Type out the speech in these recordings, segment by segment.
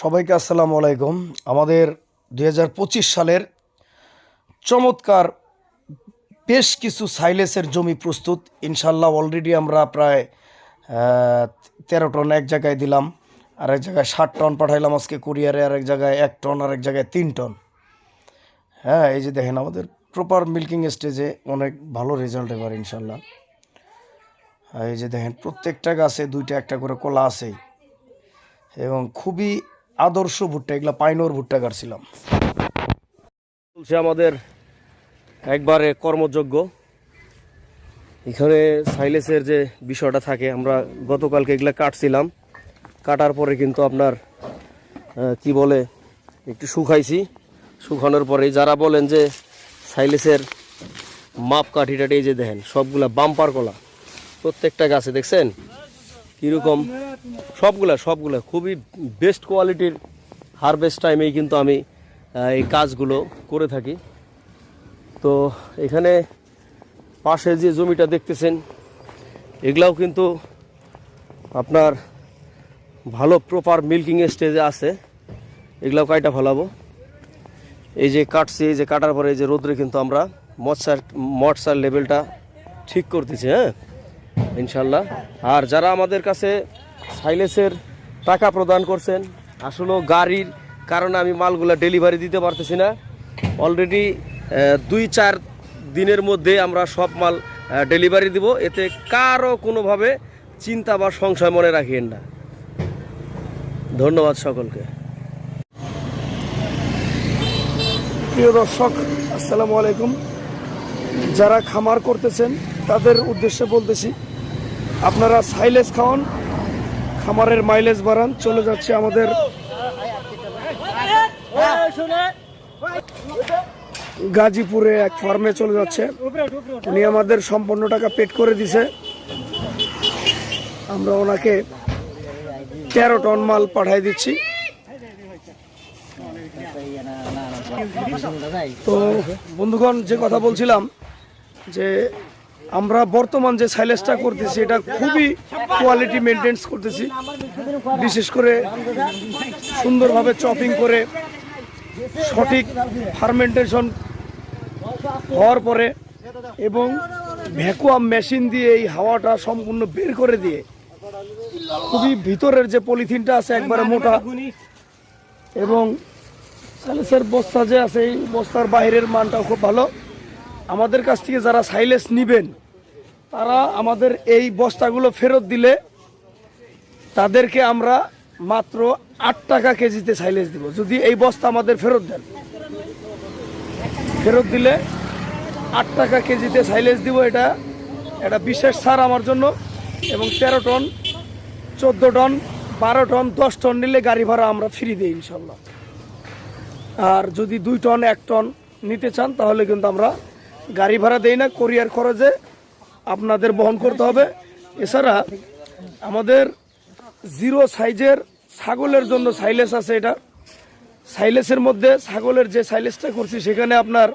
সবাইকে আসসালামু আলাইকুম। আমাদের দু হাজার পঁচিশ সালের চমৎকার বেশ কিছু সাইলেসের জমি প্রস্তুত। ইনশাল্লাহ অলরেডি আমরা প্রায় তেরো টন এক জায়গায় দিলাম আর এক জায়গায় ষাট টন পাঠাইলাম আজকে কুরিয়ারে আর এক জায়গায় এক টন আর এক জায়গায় তিন টন। হ্যাঁ এই যে দেখেন আমাদের প্রপার মিল্কিং স্টেজে অনেক ভালো রেজাল্ট এবার ইনশাল্লাহ এই যে দেখেন প্রত্যেকটা গাছে দুইটা একটা করে কলা আছেই। এবং খুবই আদর্শ ভুট্টা, এগুলা পাইনোর ভুট্টা কাটছিলাম। চলছে আমাদের একবারে কর্মযোগ্য এখানে সাইলেসের যে বিষয়টা থাকে, আমরা গতকালকে এগুলা কাটছিলাম। কাটার পরে কিন্তু আপনার কি বলে, একটু শুকাইছি। শুকানোর পরে যারা বলেন যে সাইলেসের মাপ কাঠি টাটি এই যে দেখেন, সবগুলা বাম্পার কলা। প্রত্যেকটা গাছে, দেখছেন? কীরকম? সবগুলা সবগুলা। খুবই বেস্ট কোয়ালিটির হারভেস্ট টাইমেই কিন্তু আমি এই কাজগুলো করে থাকি। তো এখানে পাশে যে জমিটা দেখতেছেন, এগুলাও কিন্তু আপনার ভালো প্রপার মিল্কিং স্টেজে আছে। এগুলাও কাইটা ফেলাবো? এই যে কাটছি, এই যে কাটার পরে এই যে রোদ্রে কিন্তু আমরা মৎসার মটসার লেভেলটা ঠিক করতেছি হ্যাঁ? ইনশাল্লাহ। আর যারা আমাদের কাছে সাইলেসের টাকা প্রদান করছেন আসলে গাড়ির কারণে আমি মালগুলা ডেলিভারি দিতে পারতেছি না। অলরেডি দুই চার দিনের মধ্যে আমরা সব মাল ডেলিভারি দিব। এতে কারও কোনোভাবে চিন্তা বা সংশয় মনে রাখিয়েন না। ধন্যবাদ সকলকে। প্রিয় দর্শক, আসসালামু আলাইকুম। যারা খামার করতেছেন, তাদের উদ্দেশ্যে বলতেছি আপনারা সাইলেজ খাওয়ান, খামারের মাইলেজ বাড়ান, চলে যাচ্ছে আমাদের গাজীপুরে এক ফার্মে চলে যাচ্ছে। উনি আমাদের সম্পূর্ণ টাকা পেড করে দিছে। আমরা ওনাকে তেরো টন মাল পাঠাই দিচ্ছি। তো বন্ধুগণ, যে কথা বলছিলাম যে আমরা বর্তমান যে সাইলেসটা করতেছি, এটা খুবই কোয়ালিটি মেনটেন্স করতেছি। বিশেষ করে সুন্দরভাবে চপিং করে সঠিক ফার্মেন্টেশন হওয়ার পরে এবং ভ্যাকুয়াম মেশিন দিয়ে এই হাওয়াটা সম্পূর্ণ বের করে দিয়ে খুবই ভিতরের যে পলিথিনটা আছে একবারে মোটা এবং সাইলেসের বস্তা যে আছে, এই বস্তার বাইরের মানটাও খুব ভালো। আমাদের কাছ থেকে যারা সাইলেস নিবেন তারা আমাদের এই বস্তাগুলো ফেরত দিলে তাদেরকে আমরা মাত্র আট টাকা কেজিতে সাইলেস দিব। যদি এই বস্তা আমাদের ফেরত দেন। ফেরত দিলে আট টাকা কেজিতে সাইলেস দিব এটা। এটা বিশেষ ছাড় আমার জন্য এবং তেরো টন, চোদ্দ টন, বারো টন, দশ টন নিলে গাড়ি ভাড়া আমরা ফ্রি দিই ইনশাল্লাহ। আর যদি দুই টন, এক টন নিতে চান তাহলে কিন্তু আমরা গাড়ি ভাড়া দেই না। কোরিয়ার খরচে আপনাদের বহন করতে হবে। এছাড়া আমাদের জিরো সাইজের ছাগলের জন্য সাইলেস আছে এটা। সাইলেসের মধ্যে ছাগলের যে সাইলেসটা করছি, সেখানে আপনার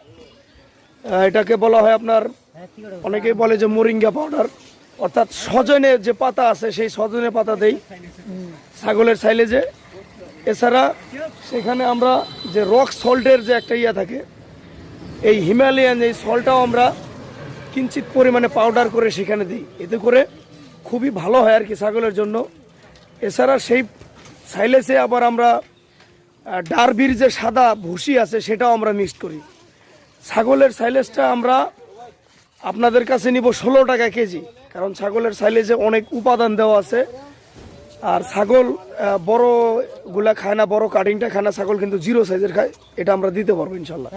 এটাকে বলা হয় আপনার, অনেকেই বলে যে মোরিঙ্গা পাউডার। অর্থাৎ সজনে যে পাতা আছে, সেই সজনে পাতা দেই ছাগলের সাইলেজে। এছাড়া সেখানে আমরা যে রক সল্টের যে একটা ইয়া থাকে, এই হিমালয়ান এই সল্টটাও আমরা কিঞ্চিত পরিমাণে পাউডার করে সেখানে দিই। এতে করে খুবই ভালো হয় আর কি ছাগলের জন্য। এছাড়া সেই সাইলেসে আবার আমরা ডারবির যে সাদা ভুসি আছে সেটাও আমরা মিক্সড করি। ছাগলের সাইলেসটা আমরা আপনাদের কাছে নিব ষোলো টাকা কেজি। কারণ ছাগলের সাইলেসে অনেক উপাদান দেওয়া আছে। আর ছাগল আহ, বড়গুলা খায় না বড় কাটিংটা খায় না ছাগল কিন্তু জিরো সাইজের খায় এটা আমরা দিতে পারব ইনশাল্লাহ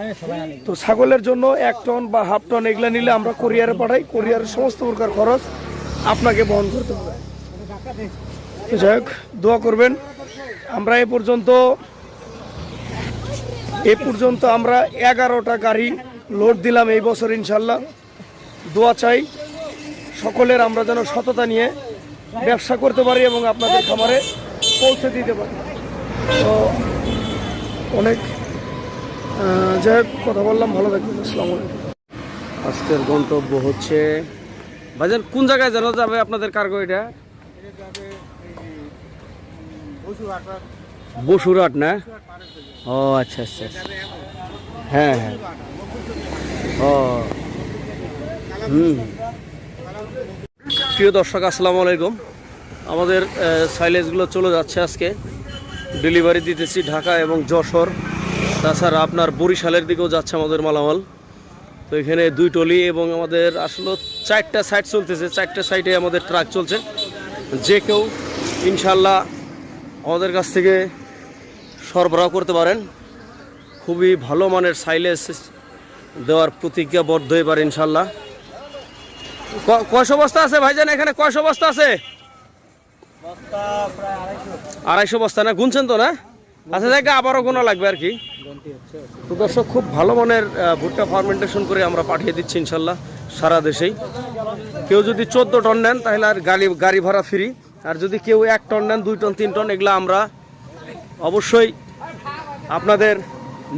তো ছাগলের জন্য এক টন বা হাফ টন এগুলা নিলে আমরা কোরিয়ারে পাঠাই কোরিয়ারের সমস্ত প্রকার খরচ আপনাকে বহন করতে হবে। তো যাই হোক দোয়া করবেন। আমরা এ পর্যন্ত এ পর্যন্ত আমরা এগারোটা গাড়ি লোড দিলাম এই বছর ইনশাল্লাহ দোয়া চাই সকলের আমরা যেন সততা নিয়ে ব্যবসা করতে পারি এবং আপনাদের খামারে পৌঁছে দিতে পারি। তো অনেক যাই হোক, কথা বললাম, ভালো থাকবেন, আসসালামু আলাইকুম। আজকের গন্তব্য হচ্ছে বাজার কোন জায়গায় জানা যাবে আপনাদের কার্গো এটা? বসুরহাট, না? ও আচ্ছা আচ্ছা আচ্ছা। হ্যাঁ হ্যাঁ। ও। হুম। প্রিয় দর্শক, আসসালামু আলাইকুম। আমাদের সাইলেজগুলো চলে যাচ্ছে আজকে। ডেলিভারি দিতেছি ঢাকা এবং যশোর। তাছাড়া আপনার বরিশালের দিকেও যাচ্ছে আমাদের মালামাল। তো এখানে দুই টলি এবং আমাদের আসলে চারটা সাইড চলতেছে। চারটা সাইডে আমাদের ট্রাক চলছে। যে কেউ ইনশাল্লাহ আমাদের কাছ থেকে সরবরাহ করতে পারেন। খুবই ভালো মানের সাইলেজ দেওয়ার প্রতিজ্ঞাবদ্ধ এবার ইনশাল্লাহ কয়শো বস্তা আছে ভাইজান? এখানে কয়শো বস্তা আছে? আড়াইশো। বস্তা না? গুনছেন তো না? আচ্ছা জায়গা আবারও গোনা লাগবে আর কি। তো দর্শক খুব ভালো মানের ভুট্টা ফার্মেন্টেশন করে আমরা পাঠিয়ে দিচ্ছি ইনশাল্লাহ সারা দেশেই। কেউ যদি চোদ্দ টন নেন তাহলে আর গাড়ি গাড়ি ভাড়া ফ্রি আর যদি কেউ এক টন নেন দুই টন তিন টন এগুলো আমরা অবশ্যই আপনাদের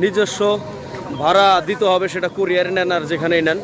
নিজস্ব ভাড়া দিতে হবে সেটা কুরিয়ারে নেন আর যেখানেই নেন।